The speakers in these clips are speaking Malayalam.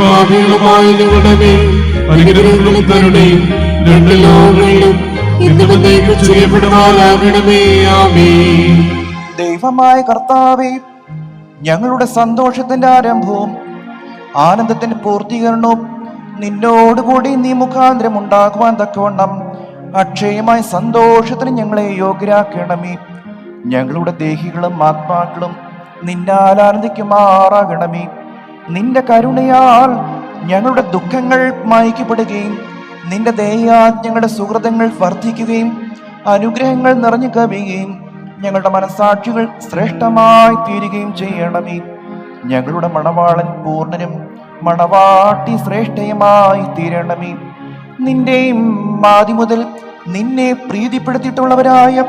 പാപികളുമായ ഞങ്ങളുടെ മേൽ അനുഗ്രഹങ്ങളും കരുണയും രണ്ട് ലോകങ്ങളിലും ആമേ ദൈവമായ കർത്താവേ ഞങ്ങളുടെ സന്തോഷത്തിന്റെ ആരംഭവും ആനന്ദത്തിന്റെ പൂർത്തീകരണവും നിന്നോടുകൂടി നീ മുഖാന്തരം ഉണ്ടാകുവാൻ തക്കവണ്ണം അക്ഷയമായ സന്തോഷത്തിന് ഞങ്ങളെ യോഗ്യരാക്കണമേ. ഞങ്ങളുടെ ദേഹികളും ആത്മാക്കളും നിന്നാൽ ആനന്ദിക്കുമാറാകണമേ നിന്റെ കരുണയാൽ ഞങ്ങളുടെ ദുഃഖങ്ങൾ മായ്ക്കപ്പെടുകയും നിന്റെ ദയാൽ ഞങ്ങളുടെ സുഹൃതങ്ങൾ വർദ്ധിക്കുകയും അനുഗ്രഹങ്ങൾ നിറഞ്ഞു കവിയുകയും ഞങ്ങളുടെ മനസാക്ഷികൾ ശ്രേഷ്ഠമായി തീരുകയും ചെയ്യണമേ. ഞങ്ങളുടെ മണവാളൻ പൂർണനും മണവാട്ടി ശ്രേഷ്ഠയുമായി തീരണമേ. നിന്റെയും ആദ്യം മുതൽ നിന്നെ പ്രീതിപ്പെടുത്തിയിട്ടുള്ളവരായ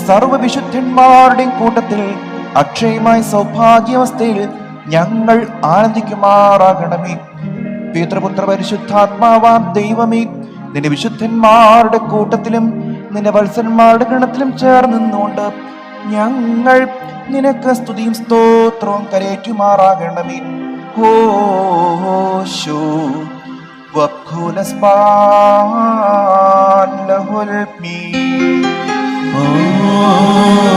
സർവവിശുദ്ധന്മാരുടെയും കൂട്ടത്തിൽ അക്ഷയമായ സൗഭാഗ്യാവസ്ഥയിൽ ഞങ്ങൾ ആനന്ദിക്കുമാറാകണമേ. പിതൃപുത്ര പരിശുദ്ധാത്മാവാം ദൈവമേ നിന്റെ വിശുദ്ധന്മാരുടെ കൂട്ടത്തിലും നിന്റെ വത്സന്മാരുടെ ഗണത്തിലും ചേർന്ന് നിന്നുകൊണ്ട് ഞങ്ങൾ നിനക്ക് സ്തുതിയും സ്തോത്രവും കരേറ്റുമാറാകണമേ ഓ വക്കുലസ്പാൻ ലഹുൽ മീ. Oh